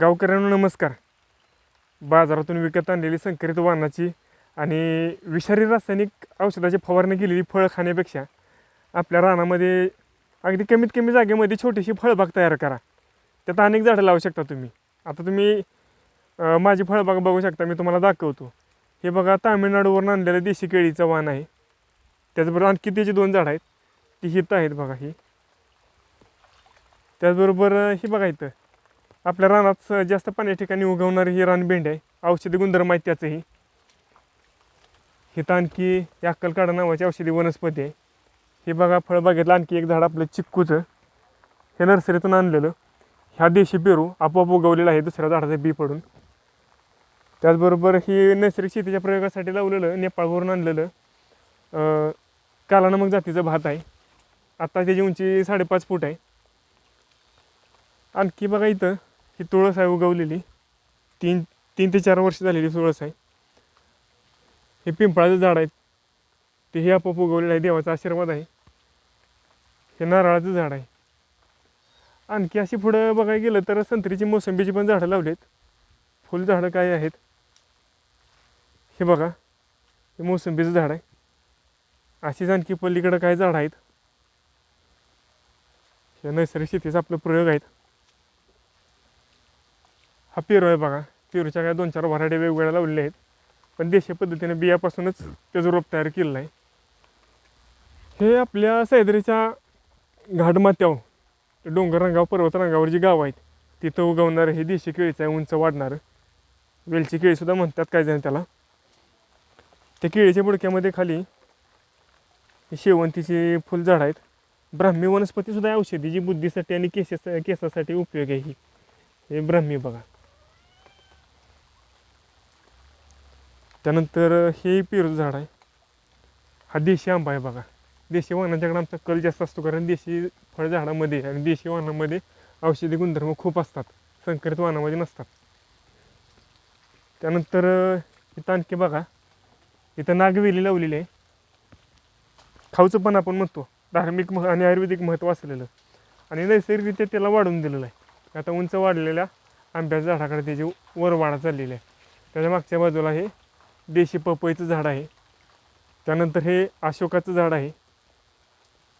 गावकऱ्यांना नमस्कार. बाजारातून विकत आणलेली संकरित वाहनाची आणि विषारी रासायनिक औषधाची फवारणी केलेली फळं खाण्यापेक्षा आपल्या रानामध्ये अगदी कमीत कमी जागेमध्ये छोटीशी फळबाग तयार करा. त्यात अनेक झाडं लावू शकता तुम्ही. आता तुम्ही माझी फळबाग बघू शकता मी तुम्हाला दाखवतो. हे बघा तामिळनाडूवरून आणलेलं देशी केळीचं वाण आहे. त्याचबरोबर आणखी त्याची दोन झाडं आहेत. ती हित आहेत बघा ही. त्याचबरोबर ही बघा इथं. आपल्या रानात स- जास्त पाण्याच्या ठिकाणी उगवणारी ही रानबेंड आहे. औषधी गुणधर्म आहे त्याचंही हिथं आणखी अक्कलकाडा नावाची औषधी वनस्पती आहे. हे बघा फळबागेतलं आणखी एक झाड आपलं चिक्कूचं. हे नर्सरीतून आणलेलं. ह्या देशी पेरू आपोआप उगवलेला आहे दुसऱ्या झाडाचं बी पडून. त्याचबरोबर ही नैसर्गिक शेतीच्या प्रयोगासाठी लावलेलं नेपाळवरून आणलेलं कालानमक काला नमक जातीचं भात आहे. आत्ता त्याची उंची साडेपाच फूट आहे. आणखी बघा इथं ही तुळस आहे उगवलेली. तीन तीन ते चार वर्ष झालेली तुळस आहे. हे पिंपळाचं झाड आहे. ते हे आपोआप उगवलेलं आहे. देवाचा आशीर्वाद आहे. हे नारळाचं झाड आहे. आणखी अशी पुढं बघायला गेलं तर संत्रीची मोसंबीची पण झाडं लावलीत. फुलझाडं काय आहेत? हे बघा. हे मोसंबीचं झाड आहे. अशीच आणखी पलीकडं काय झाडं आहेत? हे नैसर्गिक शेतीचा आपलं प्रयोग आहेत. हा पेरू आहे बघा. पेरूच्या काय दोन चार व्हरायटी वेगवेगळ्या लावलेल्या आहेत. पण देशी पद्धतीने बियापासूनच त्याचं रोप तयार केलेलं आहे हे आपल्या सह्याद्रीच्या घाटमाथ्यावर डोंगर रंगावर पर्वत रंगावर जी गावं आहेत तिथं उगवणारं हे देशी केळीचं आहे उंच वाढणारं. वेलची केळीसुद्धा म्हणतात काय जण त्याला. त्या केळीच्या बुडक्यामध्ये खाली शेवंतीची फुलझाड आहेत. ब्राह्मी वनस्पतीसुद्धा औषधी जी बुद्धीसाठी आणि केसेस केसासाठी उपयोग आहे ही. हे ब्राह्मी बघा. त्यानंतर हे पेरू झाड आहे. हा देशी आंबा आहे बघा. देशी वाहनांच्याकडे आमचा कल जास्त असतो कारण देशी फळझाडामध्ये आणि देशी वाहनामध्ये औषधी गुणधर्म खूप असतात. संकरित वाहनामध्ये नसतात. त्यानंतर इथं आणखी बघा. इथं नागवेली लावलेली आहे. खाऊचं पण आपण म्हणतो. धार्मिक मह आणि आयुर्वेदिक महत्त्व असलेलं. आणि नैसर्गिकरित्या त्याला वाढून दिलेलं आहे. आता उंच वाढलेल्या आंब्याच्या झाडाकडे त्याची वर वाढा चाललेली आहे. त्याच्या मागच्या बाजूला हे देशी पपईचं झाड आहे. त्यानंतर हे अशोकाचं झाड आहे.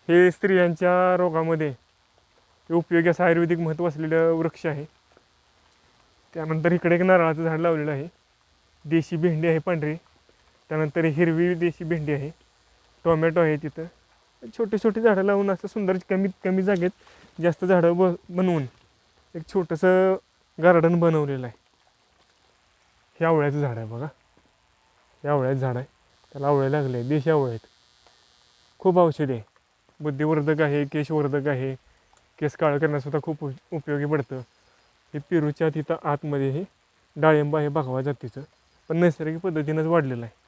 हे स्त्रियांच्या रोगामध्ये उपयोगी असं आयुर्वेदिक महत्त्व असलेलं वृक्ष आहे. त्यानंतर इकडे एक नारळाचं झाड लावलेलं आहे. देशी भेंडी आहे पांढरी. त्यानंतर हिरवी देशी भेंडी आहे. टोमॅटो आहे तिथं. छोटे छोटे झाडं लावून असं सुंदर कमीत कमी जागेत जास्त झाडं ब बनवून एक छोटंसं गार्डन बनवलेलं आहे. हे आवळ्याचं झाड आहे बघा. ते आवळ्याचं झाड आहे. त्याला आवळे लागले देशी आवळे आहेत. खूप औषधी आहे. बुद्धिवर्धक आहे केशवर्धक आहे. केस काळं करण्यासुद्धा खूप उप- उपयोगी पडतं. हे पेरूच्या तिथं आतमध्ये हे डाळिंब आहे भगवा जातीचं. पण नैसर्गिक पद्धतीनंच वाढलेलं आहे.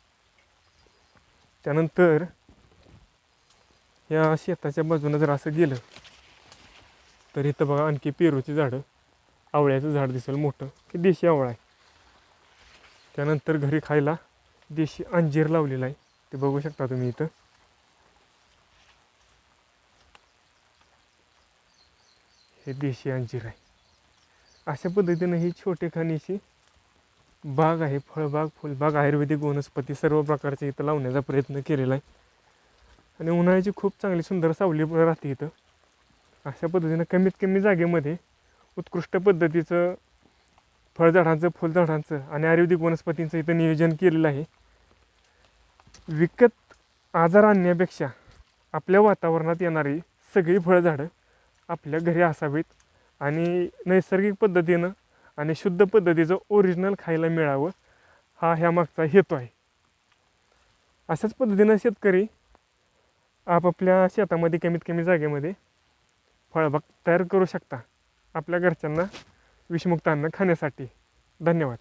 त्यानंतर या शेताच्या बाजूनं जर असं गेलं तर इथं बघा आणखी पेरूची झाडं आवळ्याचं झाड दिसेल मोठं की देशी आवळा आहे. त्यानंतर घरी खायला देशी अंजीर लावलेला आहे. ते बघू शकता तुम्ही इथं. हे देशी अंजीर आहे. अशा पद्धतीनं ही छोटे खाणीची बाग आहे फळबाग फुलबाग आयुर्वेदिक वनस्पती सर्व प्रकारचे इथं लावण्याचा प्रयत्न केलेला आहे. आणि उन्हाळ्याची खूप चांगली सुंदर सावली राहते इथं. अशा पद्धतीनं कमीत कमी जागेमध्ये उत्कृष्ट पद्धतीचं फळझाडांचं फुलझाडांचं आणि आयुर्वेदिक वनस्पतींचं इथं नियोजन केलेलं आहे. विकत आजार आणण्यापेक्षा आपल्या वातावरणात येणारी सगळी फळझाडं आपल्या घरी असावीत आणि नैसर्गिक पद्धतीनं आणि शुद्ध पद्धतीचं ओरिजिनल खायला मिळावं हा ह्या मागचा हेतू आहे. अशाच पद्धतीनं शेतकरी आपापल्या शेतामध्ये कमीत कमी जागेमध्ये फळबाग तयार करू शकता. आपल्या घरच्यांना विषमुक्त अन्न खाण्यासाठी. धन्यवाद.